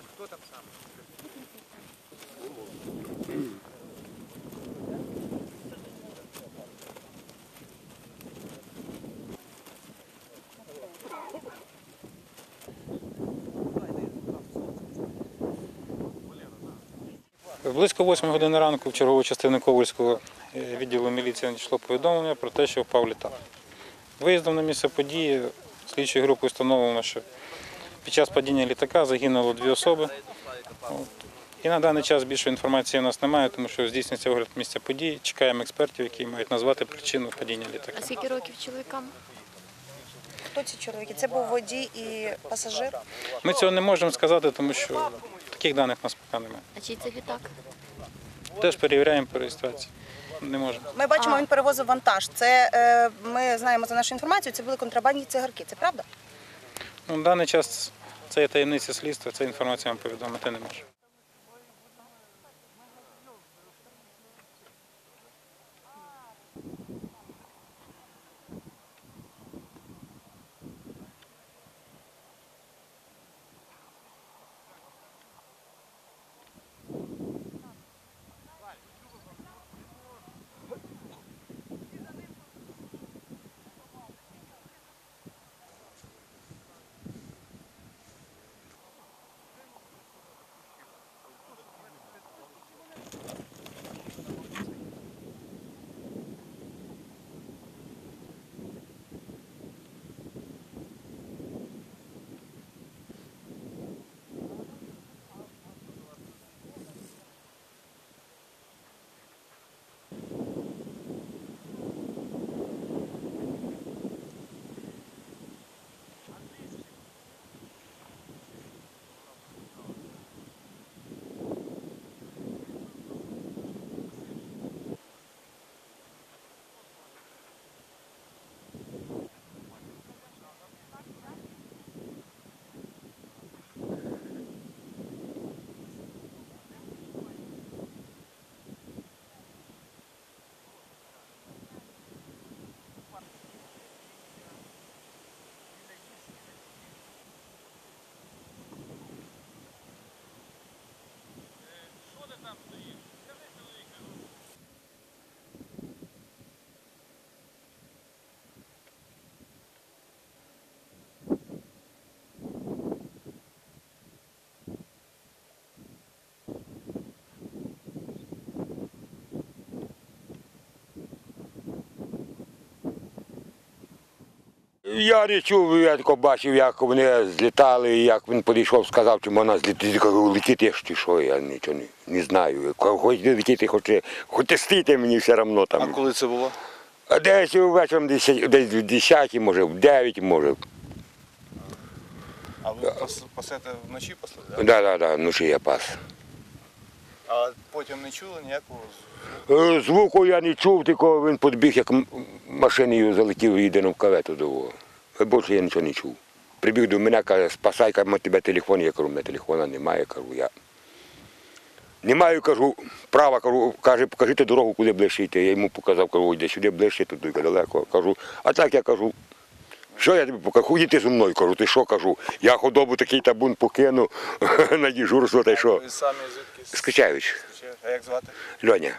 Хто там сам? Близько 8 години ранку в чергову частину Ковальського е, відділу міліції надійшло повідомлення про те, що впав літак. Виїздом на місце події слідчою групою встановлено, що під час падіння літака загинуло дві особи. І на даний час більше інформації у нас немає, тому що здійснюється огляд місця події. Чекаємо експертів, які мають назвати причину падіння літака. А скільки років чоловікам? Хто ці чоловіки? Це був водій і пасажир. Ми цього не можемо сказати, тому що таких даних у нас поки немає. А чий це літак? Теж перевіряємо по реєстрації. Не можемо. Ми бачимо, він перевозив вантаж. Це е, ми знаємо за нашу інформацію. Це були контрабандні цигарки. Це правда? На даний час це є таємниця слідства, ця інформація вам повідомити не можу. Я не чув, я тільки бачив, як вони злітали, і як він підійшов, сказав, чи можна злітати. Я кажу, летіти ж чи що, я нічого не, не знаю. Хоч летіти, хоч, хоч стійте мені все одно там. А коли це було? Десь вечором десь, десь в 10, може, в 9, може. А ви пас- пасете вночі пасли, так? Да, да, да, вночі я пас. А потім не чули ніякого звуку? Е, Звуку я не чув, тільки він підбіг, як машиною залетів і йде в кавету до. Більше я нічого не чув. Прибіг до мене, каже, спасай, каже, тебе телефон. Я кажу, у мене телефона немає, кажу, я. Не маю, кажу, права, кажу, каже, покажіть дорогу, куди ближче йти. Я йому показав, кажу, йди сюди ближче, туди далеко. Кажу, а так я кажу, що я тобі покажу, ходіти зі мною, кажу, ти що кажу? Я худобу такий табун покину на діжурство, та й що. Ви самі звідки? Скачаючи, А як звати? Льоня.